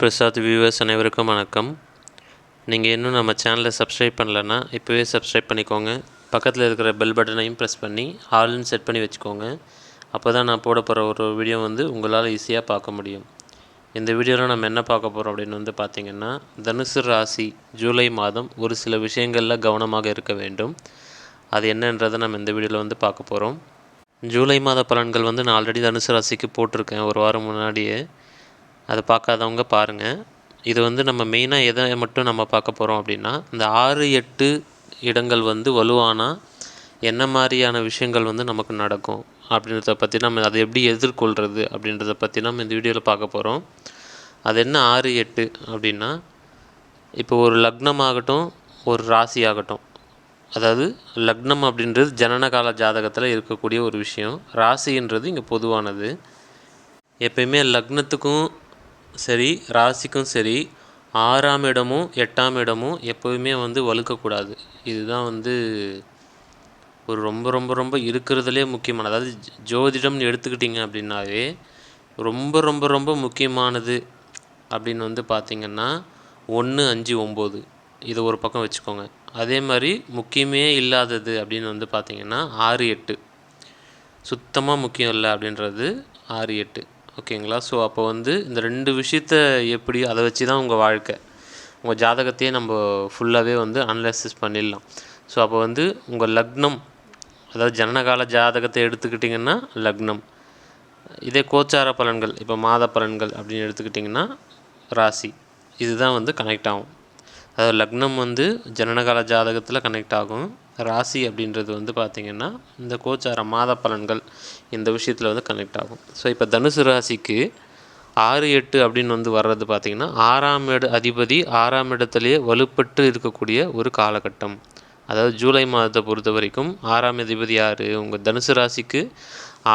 Prasad viewers அனைவருக்கும் வணக்கம். நீங்கள் இன்னும் நம்ம சேனலை சப்ஸ்கிரைப் பண்ணலன்னா இப்போவே சப்ஸ்கிரைப் பண்ணிக்கோங்க. பக்கத்தில் இருக்கிற பெல் பட்டனையும் ப்ரெஸ் பண்ணி ஆல்னு செட் பண்ணி வச்சுக்கோங்க. அப்போ தான் நான் போட போகிற ஒரு வீடியோ வந்து உங்களால் ஈஸியாக பார்க்க முடியும். இந்த வீடியோவில் நம்ம என்ன பார்க்க போகிறோம் அப்படின்னு வந்து பார்த்திங்கன்னா தனுசு ராசி ஜூலை மாதம் ஒரு சில விஷயங்களில் கவனமாக இருக்க வேண்டும். அது என்னன்றதை நம்ம இந்த வீடியோவில் வந்து பார்க்க போகிறோம் ஜூலை மாத பலன்கள் வந்து நான் ஆல்ரெடி தனுசு ராசிக்கு போட்டிருக்கேன். ஒரு வாரம் முன்னாடியே. அதை பார்க்காதவங்க பாருங்கள் இது வந்து நம்ம மெயினாக எதை மட்டும் நம்ம பார்க்க போகிறோம் அப்படின்னா இந்த ஆறு எட்டு இடங்கள் வந்து வலுவானால் என்ன மாதிரியான விஷயங்கள் வந்து நமக்கு நடக்கும் அப்படின்றத பற்றி நம்ம அதை எப்படி எதிர்கொள்கிறது அப்படின்றத பற்றி நம்ம இந்த வீடியோவில் பார்க்க போகிறோம் அது என்ன ஆறு எட்டு அப்படின்னா இப்போ ஒரு லக்னமாகட்டும் ஒரு ராசி ஆகட்டும் அதாவது லக்னம் அப்படின்றது ஜனனகால ஜாதகத்தில் இருக்கக்கூடிய ஒரு விஷயம். ராசின்றது இங்கே பொதுவானது. எப்பயுமே லக்னத்துக்கும் சரி ராசிக்கும் சரி ஆறாம் இடமும் எட்டாம் இடமும் எப்போவுமே வந்து வலுக்கக்கூடாது. இதுதான் வந்து ஒரு ரொம்ப ரொம்ப ரொம்ப இருக்கிறதுலே முக்கியமான அதாவது ஜோதிடம்னு எடுத்துக்கிட்டிங்க அப்படின்னாவே ரொம்ப ரொம்ப ரொம்ப முக்கியமானது அப்படின்னு வந்து பார்த்திங்கன்னா ஒன்று அஞ்சு ஒம்பது. இதை ஒரு பக்கம் வச்சுக்கோங்க. அதே மாதிரி முக்கியமே இல்லாதது அப்படின்னு வந்து பார்த்திங்கன்னா ஆறு எட்டு. சுத்தமாக முக்கியம் இல்லை அப்படின்றது ஆறு எட்டு. ஓகேங்களா? ஸோ அப்போ வந்து இந்த ரெண்டு விஷயத்த எப்படி அதை வச்சு தான் உங்கள் வாழ்க்கை. உங்கள் ஜாதகத்தையே நம்ம ஃபுல்லாகவே வந்து அனலைசிஸ் பண்ணிடலாம். ஸோ அப்போ வந்து உங்கள் லக்னம் அதாவது ஜனனகால ஜாதகத்தை எடுத்துக்கிட்டிங்கன்னா லக்னம். இதே கோச்சார பலன்கள் இப்போ மாத பலன்கள் அப்படின்னு எடுத்துக்கிட்டிங்கன்னா ராசி. இதுதான் வந்து கனெக்ட் ஆகும். அதாவது லக்னம் வந்து ஜனனகால ஜாதகத்தில் கனெக்ட் ஆகும். ராசி அப்படின்றது வந்து பார்த்திங்கன்னா இந்த கோச்சார மாத பலன்கள் இந்த விஷயத்தில் வந்து கனெக்ட் ஆகும். ஸோ இப்போ தனுசு ராசிக்கு ஆறு எட்டு அப்படின்னு வந்து வர்றது பார்த்திங்கன்னா ஆறாம் இட அதிபதி ஆறாம் இடத்துலையே வலுப்பட்டு இருக்கக்கூடிய ஒரு காலகட்டம். அதாவது ஜூலை மாதத்தை பொறுத்த வரைக்கும் ஆறாம் அதிபதி யார்? உங்கள் தனுசு ராசிக்கு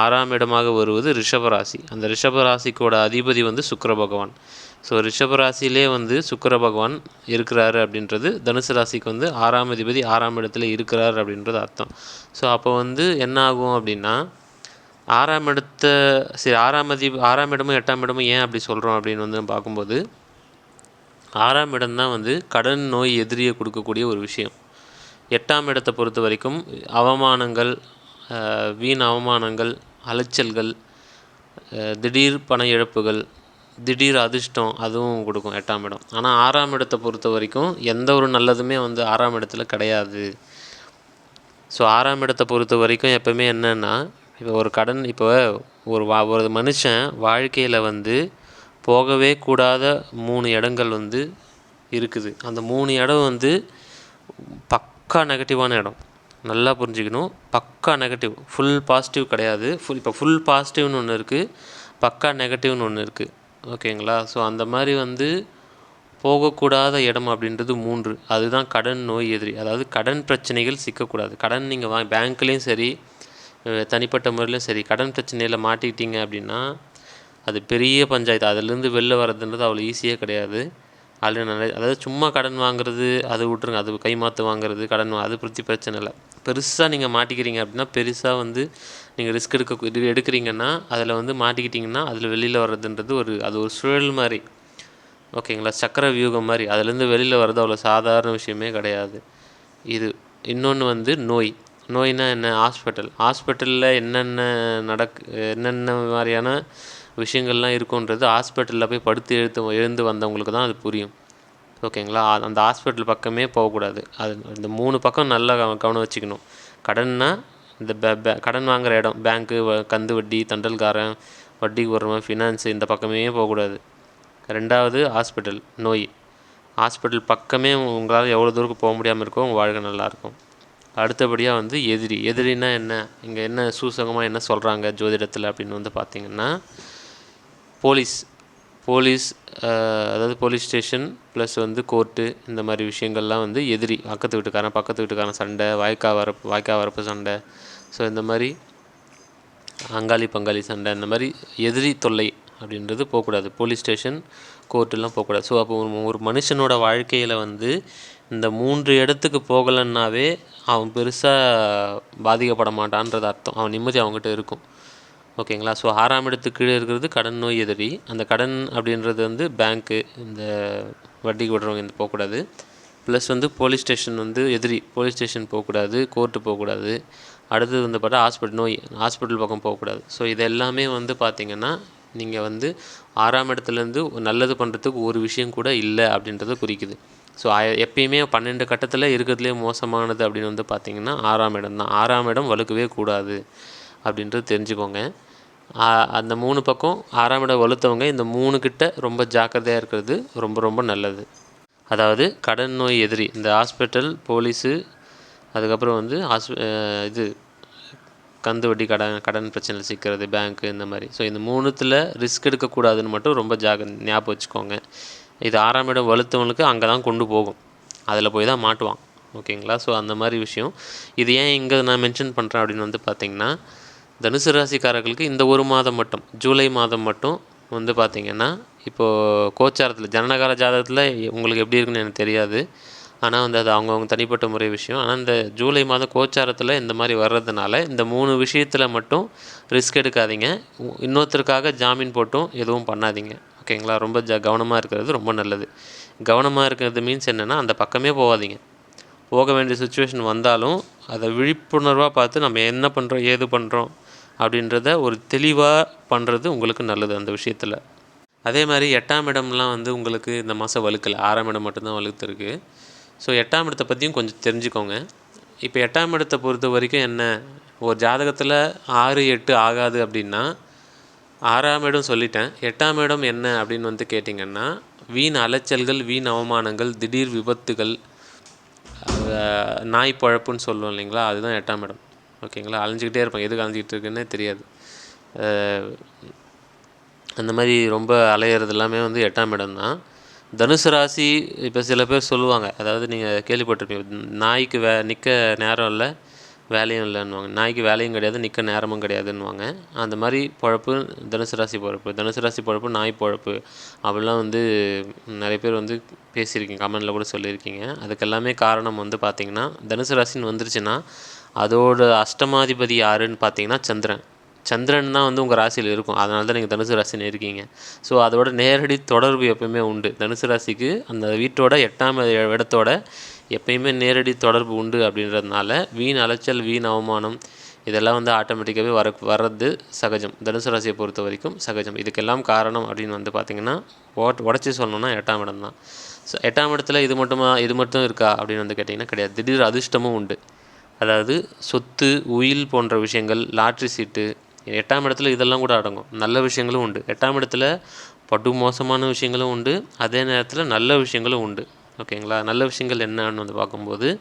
ஆறாம் இடமாக வருவது ரிஷபராசி அந்த ரிஷபராசிக்கோட அதிபதி வந்து சுக்கர பகவான். ஸோ ரிஷபராசிலே வந்து சுக்கர பகவான் இருக்கிறாரு அப்படின்றது தனுசு ராசிக்கு வந்து ஆறாம் அதிபதி ஆறாம் இடத்துல இருக்கிறார் அப்படின்றது அர்த்தம். ஸோ அப்போ வந்து என்ன ஆகும் அப்படின்னா ஆறாம் இடத்த சரி ஆறாம் அதி ஆறாம் இடமும் எட்டாம் இடமும் ஏன் அப்படி சொல்கிறோம் அப்படின்னு வந்து பார்க்கும்போது ஆறாம் இடம் தான் வந்து கடன் நோய் எதிரியை கொடுக்கக்கூடிய ஒரு விஷயம். எட்டாம் இடத்தை பொறுத்த வரைக்கும் அவமானங்கள் வீண் அவமானங்கள் அலைச்சல்கள் திடீர் பண இழப்புகள் திடீர் அதிர்ஷ்டம் அதுவும் கொடுக்கும் எட்டாம் இடம். ஆனால் ஆறாம் இடத்தை பொறுத்த வரைக்கும் எந்த ஒரு நல்லதுமே வந்து ஆறாம் இடத்துல கிடையாது. ஸோ ஆறாம் இடத்தை பொறுத்த வரைக்கும் எப்போவுமே என்னென்னா இப்போ ஒரு கடன் இப்போ ஒரு வா ஒரு மனுஷன் வாழ்க்கையில் வந்து போகவே கூடாத மூணு இடங்கள் வந்து இருக்குது. அந்த மூணு இடம் வந்து பக்கா நெகட்டிவான இடம். நல்லா புரிஞ்சுக்கணும். பக்கா நெகட்டிவ். ஃபுல் பாசிட்டிவ் கிடையாது. ஃபுல் இப்போ ஃபுல் பாசிட்டிவ்னு ஒன்று இருக்குது பக்கா நெகட்டிவ்னு ஒன்று இருக்குது ஓகேங்களா? ஸோ அந்த மாதிரி வந்து போகக்கூடாத இடம் அப்படின்றது மூன்று. அதுதான் கடன் நோய் எதிரி. அதாவது கடன் பிரச்சனைகள் சிக்கக்கூடாது. கடன் நீங்கள் வா பேங்க்லேயும் சரி தனிப்பட்ட முறையிலும் சரி கடன் பிரச்சனையில் மாட்டிக்கிட்டீங்க அப்படின்னா அது பெரிய பஞ்சாயத்து. அதுலேருந்து வெளில வர்றதுன்றது அவ்வளோ ஈஸியாக கிடையாது. அதில் நிறைய அதாவது சும்மா கடன் வாங்குறது அது விட்ருங்க அது கைமாற்று வாங்குறது கடன் அது பற்றி பிரச்சனை இல்லை. பெருசாக நீங்கள் மாட்டிக்கிறீங்க அப்படின்னா பெருசாக வந்து நீங்கள் ரிஸ்க் எடுக்க இது எடுக்கிறீங்கன்னா அதில் வந்து மாட்டிக்கிட்டிங்கன்னா அதில் வெளியில் வர்றதுன்றது ஒரு அது ஒரு சுழல் மாதிரி. ஓகேங்களா? சக்கர வியூகம் மாதிரி. அதுலேருந்து வெளியில் வர்றது அவ்வளோ சாதாரண விஷயமே கிடையாது. இது இன்னொன்று வந்து நோய். நோய்னா என்ன? ஹாஸ்பிட்டல். ஹாஸ்பிட்டலில் என்னென்ன நடக்கு என்னென்ன மாதிரியான விஷயங்கள்லாம் இருக்குன்றது ஹாஸ்பிட்டலில் போய் படுத்து எழுத்து எழுந்து வந்தவங்களுக்கு தான் அது புரியும். ஓகேங்களா? அந்த ஹாஸ்பிட்டல் பக்கமே போகக்கூடாது. அது இந்த மூணு பக்கம் நல்லா கவனம் வச்சுக்கணும். கடன்னா இந்த பே கடன் வாங்குகிற இடம். பேங்க்கு வ- கந்து வட்டி தண்டல்காரன் வட்டிக்கு போடுறவன் ஃபினான்ஸு இந்த பக்கமே போகக்கூடாது. ரெண்டாவது ஹாஸ்பிட்டல் நோய். ஹாஸ்பிட்டல் பக்கமே உங்களால் எவ்வளோ தூரம் போக முடியாமல் இருக்கோ உங்கள் வாழ்க்கை நல்லாயிருக்கும் அடுத்தபடியாக வந்து எதிரி. எதிரின்னா என்ன? இங்கே என்ன சூசகமாக என்ன சொல்கிறாங்க ஜோதிடத்தில் அப்படின்னு வந்து பார்த்திங்கன்னா போலீஸ். போலீஸ் அதாவது போலீஸ் ஸ்டேஷன் ப்ளஸ் வந்து கோர்ட்டு இந்த மாதிரி விஷயங்கள்லாம் வந்து எதிரி பக்கத்து வீட்டுக்காரன் பக்கத்து வீட்டுக்காரன் சண்டை வாய்க்கா வரப்பு வாய்க்கா வரப்பு சண்டை. ஸோ இந்த மாதிரி அங்காளி பங்காளி சண்டை இந்த மாதிரி எதிரி தொல்லை அப்படின்றது போகக்கூடாது. போலீஸ் ஸ்டேஷன் கோர்ட்டெல்லாம் போகக்கூடாது. ஸோ அப்போ ஒரு மனுஷனோட வாழ்க்கையில் வந்து இந்த மூன்று இடத்துக்கு போகலன்னாவே அவன் பெருசாக பாதிக்கப்பட மாட்டான்றது அர்த்தம் அவன் நிம்மதி அவங்ககிட்ட இருக்கும். ஓகேங்களா? ஸோ ஆறாம் இடத்துக்கு கீழே இருக்கிறது கடன் நோய் எதிரி. அந்த கடன் அப்படின்றது வந்து பேங்க்கு இந்த வட்டிக்கு விடுறவங்க இந்த போகக்கூடாது. ப்ளஸ் வந்து போலீஸ் ஸ்டேஷன் வந்து எதிரி போலீஸ் ஸ்டேஷன் போகக்கூடாது கோர்ட்டு போகக்கூடாது. அடுத்தது வந்து பார்த்தா ஹாஸ்பிட்டல் நோய் ஹாஸ்பிட்டல் பக்கம் போகக்கூடாது. ஸோ இது எல்லாமே வந்து பார்த்திங்கன்னா நீங்கள் வந்து ஆறாம் இடத்துலேருந்து நல்லது பண்ணுறதுக்கு ஒரு விஷயம் கூட இல்லை அப்படின்றத குறிக்குது. ஸோ எப்பயுமே பன்னெண்டு கட்டத்தில் இருக்கிறதுலே மோசமானது அப்படின்னு வந்து பார்த்திங்கன்னா ஆறாம் இடம் தான். ஆறாம் இடம் வலுக்கவே கூடாது. அப்படின்றது தெரிஞ்சுக்கோங்க. அந்த மூணு பக்கம் ஆறாம் இடம் வலுத்தவங்க இந்த மூணு கிட்ட ரொம்ப ஜாக்கிரதையாக இருக்கிறது ரொம்ப ரொம்ப நல்லது. அதாவது கடன் நோய் எதிரி இந்த ஹாஸ்பிட்டல் போலீஸு அதுக்கப்புறம் வந்து ஹாஸ் இது கந்து வட்டி கடன் கடன் பிரச்சனையில் சிக்கிறது பேங்க்கு இந்த மாதிரி. ஸோ இந்த மூணுத்தில் ரிஸ்க் எடுக்கக்கூடாதுன்னு மட்டும் ரொம்ப ஜாக ஞாபகம் வச்சுக்கோங்க. இது ஆறாம் இடம் வலுத்தவங்களுக்கு அங்கே தான் கொண்டு போகும். அதில் போய் தான் மாட்டுவான். ஓகேங்களா? ஸோ அந்த மாதிரி விஷயம். இது ஏன் இங்கே நான் மென்ஷன் பண்ணுறேன் அப்படின்னு வந்து பார்த்திங்கன்னா தனுசு ராசிக்காரர்களுக்கு இந்த ஒரு மாதம் மட்டும் ஜூலை மாதம் மட்டும் வந்து பார்த்திங்கன்னா இப்போது கோச்சாரத்தில் ஜனனகால ஜாதகத்தில் உங்களுக்கு எப்படி இருக்குன்னு எனக்கு தெரியாது. ஆனால் வந்து அது அவங்கவுங்க தனிப்பட்ட முறை விஷயம். ஆனால் இந்த ஜூலை மாதம் கோச்சாரத்தில் இந்த மாதிரி வர்றதுனால இந்த மூணு விஷயத்தில் மட்டும் ரிஸ்க் எடுக்காதீங்க. இன்னொருத்தருக்காக ஜாமீன் போட்டும் எதுவும் பண்ணாதீங்க. ஓகேங்களா ரொம்ப ஜ கவனமாக இருக்கிறது ரொம்ப நல்லது. கவனமாக இருக்கிறது மீன்ஸ் என்னென்னா அந்த பக்கமே போகாதீங்க. போக வேண்டிய சுச்சுவேஷன் வந்தாலும் அதை விழிப்புணர்வாக பார்த்து நம்ம என்ன பண்ணுறோம் ஏது பண்ணுறோம் அப்படின்றத ஒரு தெளிவாக பண்ணுறது உங்களுக்கு நல்லது அந்த விஷயத்தில். அதே மாதிரி எட்டாம் இடம்லாம் வந்து உங்களுக்கு இந்த மாதம் வலுக்கலை. ஆறாம் இடம் மட்டும்தான் வலுத்துருக்கு. ஸோ எட்டாம் இடத்தை பற்றியும் கொஞ்சம் தெரிஞ்சுக்கோங்க. இப்போ எட்டாம் இடத்தை பொறுத்த வரைக்கும் என்ன? ஒரு ஜாதகத்தில் ஆறு எட்டு ஆகாது அப்படின்னா ஆறாம் இடம் சொல்லிட்டேன். எட்டாம் இடம் என்ன அப்படின்னு வந்து கேட்டிங்கன்னா வீண் அலைச்சல்கள் வீண் அவமானங்கள் திடீர் விபத்துகள் நாய் பழப்புன்னு சொல்லுவோம் இல்லைங்களா? அதுதான் எட்டாம் இடம். ஓகேங்களா? அலைஞ்சிக்கிட்டே இருப்பாங்க. எதுக்கு அலைஞ்சிக்கிட்டு இருக்குன்னே தெரியாது. அந்த மாதிரி ரொம்ப அலையிறது எல்லாமே வந்து எட்டாம் இடம் தான். தனுசு ராசி இப்போ சில பேர் சொல்லுவாங்க. அதாவது நீங்கள் கேள்விப்பட்டிருப்பீங்க. நாய்க்கு வே நிற்க நேரம் இல்லை வேலையும் இல்லைன்னுவாங்க. நாய்க்கு வேலையும் கிடையாது நிற்க நேரமும் கிடையாதுன்னுவாங்க. அந்த மாதிரி பொழப்பு தனுசு ராசி பழப்பு. தனுசு ராசி பழப்பு நாய் பழப்பு. அப்படிலாம் வந்து நிறைய பேர் வந்து பேசியிருக்கீங்க. கமெண்டில் கூட சொல்லியிருக்கீங்க. அதுக்கு எல்லாமே காரணம் வந்து பார்த்திங்கன்னா தனுசு ராசின்னு வந்துருச்சுன்னா அதோட அஷ்டமாதிபதி யாருன்னு பார்த்தீங்கன்னா சந்திரன். சந்திரன் தான் வந்து உங்கள் ராசியில் இருக்கும். அதனால தான் நீங்கள் தனுசு ராசின்னு இருக்கீங்க. ஸோ அதோட நேரடி தொடர்பு எப்பயுமே உண்டு. தனுசு ராசிக்கு அந்த வீட்டோட எட்டாம் இடத்தோட எப்பயுமே நேரடி தொடர்பு உண்டு அப்படின்றதுனால வீண் அலைச்சல் வீண் அவமானம் இதெல்லாம் வந்து ஆட்டோமேட்டிக்காகவே வர வர்றது சகஜம். தனுசு ராசியை பொறுத்த வரைக்கும் சகஜம். இதுக்கெல்லாம் காரணம் அப்படின்னு வந்து பார்த்திங்கன்னா ஓட் உடச்சி சொல்லணும்னா எட்டாம் இடம் தான் ஸோ எட்டாம் இடத்துல இது மட்டுமா இது மட்டும் இருக்கா அப்படின்னு வந்து கேட்டிங்கன்னா கிடையாது. திடீர் அதிர்ஷ்டமும் உண்டு. அதாவது சொத்து உயில் போன்ற விஷயங்கள் லாட்ரி சீட்டு எட்டாம் இடத்துல இதெல்லாம் கூட அடங்கும். நல்ல விஷயங்களும் உண்டு. எட்டாம் இடத்துல படு மோசமான விஷயங்களும் உண்டு. அதே நேரத்தில் நல்ல விஷயங்களும் உண்டு. ஓகேங்களா நல்ல விஷயங்கள் என்னன்னு வந்து பார்க்கும்போது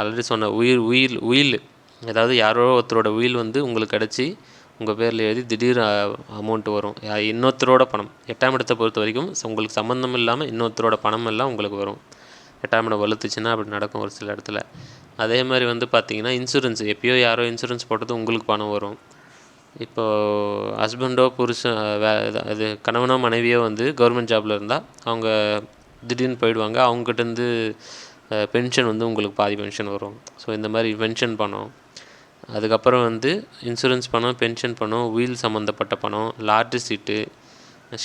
ஆல்ரெடி சொன்ன உயிர் உயில் உயில். அதாவது யாரோ ஒருத்தரோட உயில் வந்து உங்களுக்கு கிடச்சி உங்கள் பேரில் எழுதி திடீர் அமௌண்ட்டு வரும். யா- இன்னொருத்தரோட பணம். எட்டாம் இடத்தை பொறுத்த வரைக்கும் உங்களுக்கு சம்மந்தம் இல்லாமல் இன்னொருத்தரோட பணம் எல்லாம் உங்களுக்கு வரும். எட்டாம் இடம் வலுத்துச்சுன்னா அப்படி நடக்கும் ஒரு சில இடத்துல. அதே மாதிரி வந்து பார்த்தீங்கன்னா இன்சூரன்ஸ் எப்பயோ யாரோ இன்சூரன்ஸ் போட்டது உங்களுக்கு பணம் வரும். இப்போது ஹஸ்பண்டோ புருஷன் வே இது- கணவனோ மனைவியோ வந்து கவர்மெண்ட் ஜாபில் இருந்தால் அவங்க திடீர்னு போயிடுவாங்க. அவங்ககிட்டேருந்து பென்ஷன் வந்து உங்களுக்கு பாதி பென்ஷன் வரும். ஸோ இந்த மாதிரி பென்ஷன் பணம். அதுக்கப்புறம் வந்து இன்சூரன்ஸ் பணம் பென்ஷன் பணம் வீல் சம்மந்தப்பட்ட பணம் லாட்ரி சீட்டு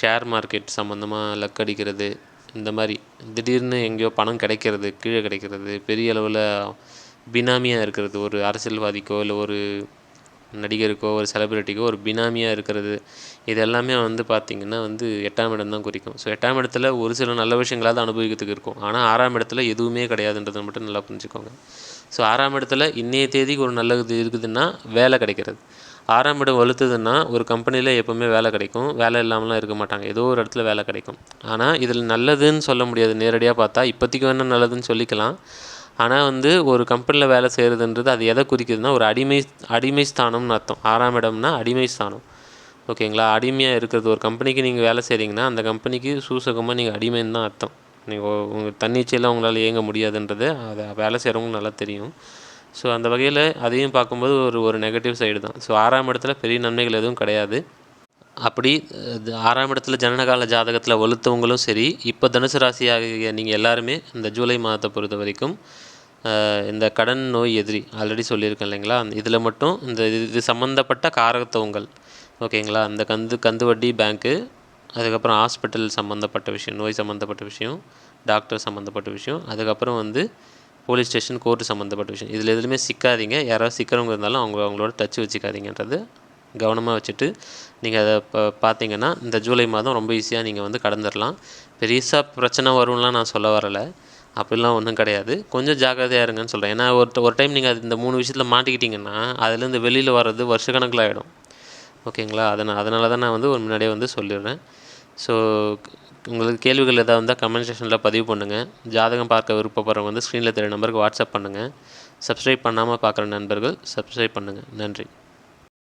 ஷேர் மார்க்கெட் சம்மந்தமாக லக் அடிக்கிறது இந்த மாதிரி. திடீர்னு எங்கேயோ பணம் கிடைக்கிறது கீழே கிடைக்கிறது பெரிய அளவில் பினாமியாக இருக்கிறது. ஒரு அரசியல்வாதிக்கோ இல்லை ஒரு நடிகருக்கோ ஒரு செலிப்ரிட்டிக்கோ ஒரு பினாமியாக இருக்கிறது. இது எல்லாமே வந்து பார்த்திங்கன்னா வந்து எட்டாம் இடம் தான் குறிக்கும். ஸோ எட்டாம் இடத்துல ஒரு சில நல்ல விஷயங்களாவது அனுபவிக்கிறதுக்கு இருக்கும். ஆனால் ஆறாம் இடத்துல எதுவுமே கிடையாதுன்றதை மட்டும் நல்லா புரிஞ்சுக்கோங்க. ஸோ ஆறாம் இடத்துல இன்றைய தேதிக்கு ஒரு நல்லது இருக்குதுன்னா வேலை கிடைக்கிறது. ஆறாம் இடம் வலுத்துதுன்னா ஒரு கம்பெனியில் எப்போவுமே வேலை கிடைக்கும். வேலை இல்லாமலாம் இருக்க மாட்டாங்க. ஏதோ ஒரு இடத்துல வேலை கிடைக்கும். ஆனால் இதில் நல்லதுன்னு சொல்ல முடியாது. நேரடியாக பார்த்தா இப்போதைக்கு வேணால் நல்லதுன்னு சொல்லிக்கலாம். ஆனால் வந்து ஒரு கம்பெனியில் வேலை செய்கிறதுன்றது அது எதை குறிக்குதுன்னா ஒரு அடிமை அடிமை ஸ்தானம்னு அர்த்தம். ஆறாம் இடம்னா அடிமை ஸ்தானம். ஓகேங்களா? அடிமையாக இருக்கிறது. ஒரு கம்பெனிக்கு நீங்கள் வேலை செய்கிறீங்கன்னா அந்த கம்பெனிக்கு சூசகமாக நீங்கள் அடிமைன்னு தான் அர்த்தம். நீங்கள் உங்கள் தன்னிச்சையில் உங்களால் இயங்க முடியாதுன்றது அதை வேலை செய்கிறவங்களுக்கு நல்லா தெரியும். ஸோ அந்த வகையில் அதையும் பார்க்கும்போது ஒரு ஒரு நெகட்டிவ் சைடு தான். ஸோ ஆறாம் இடத்துல பெரிய நன்மைகள் எதுவும் கிடையாது. அப்படி ஆறாம் இடத்துல ஜனனகால ஜாதகத்தில் வலுத்தவங்களும் சரி இப்போ தனுசு ராசியாகிய நீங்கள் எல்லாருமே இந்த ஜூலை மாதத்தை பொறுத்த வரைக்கும் இந்த கடன் நோய் எதிரி ஆல்ரெடி சொல்லியிருக்கேன் இல்லைங்களா? இதில் மட்டும் இந்த இது- இது சம்மந்தப்பட்ட காரகத்துவங்கள். ஓகேங்களா? இந்த கந்து கந்து வட்டி பேங்க்கு அதுக்கப்புறம் ஹாஸ்பிட்டல் சம்மந்தப்பட்ட விஷயம் நோய் சம்மந்தப்பட்ட விஷயம் டாக்டர் சம்மந்தப்பட்ட விஷயம் அதுக்கப்புறம் வந்து போலீஸ் ஸ்டேஷன் கோர்ட்டு சம்மந்தப்பட்ட விஷயம். இதில் எதுலையுமே சிக்காதீங்க. யாராவது சிக்கிறவங்க இருந்தாலும் அவங்க அவங்களோட டச் வச்சுக்காதீங்கன்றது கவனமாக வச்சுட்டு நீங்கள் அதை இப்போ பார்த்தீங்கன்னா இந்த ஜூலை மாதம் ரொம்ப ஈஸியாக நீங்கள் வந்து கடந்துடலாம் பெருசாக பிரச்சனை வரும்லாம் நான் சொல்ல வரலை. அப்படிலாம் ஒன்றும் கிடையாது. கொஞ்சம் ஜாக்கிரதையாக இருங்கன்னு சொல்கிறேன் ஏன்னா ஒரு ஒரு டைம் நீங்கள் இந்த மூணு விஷயத்தில் மாட்டிக்கிட்டிங்கன்னா அதுலேருந்து வெளியில் வர்றது வருஷக்கணக்கில் ஆகிடும் ஓகேங்களா? அதனால் அதனால தான் நான் வந்து ஒரு முன்னாடியே வந்து சொல்லிடுறேன். ஸோ உங்களுக்கு கேள்விகள் எதாவது இருந்தால் கமெண்ட் செக்ஷனில் பதிவு பண்ணுங்கள் ஜாதகம் பார்க்க விருப்பப்படுறவங்க வந்து ஸ்க்ரீனில் தெரிய நம்பருக்கு வாட்ஸ்அப் பண்ணுங்கள் சப்ஸ்கிரைப் பண்ணாமல் பார்க்குற நண்பர்கள் சப்ஸ்கிரைப் பண்ணுங்கள் நன்றி.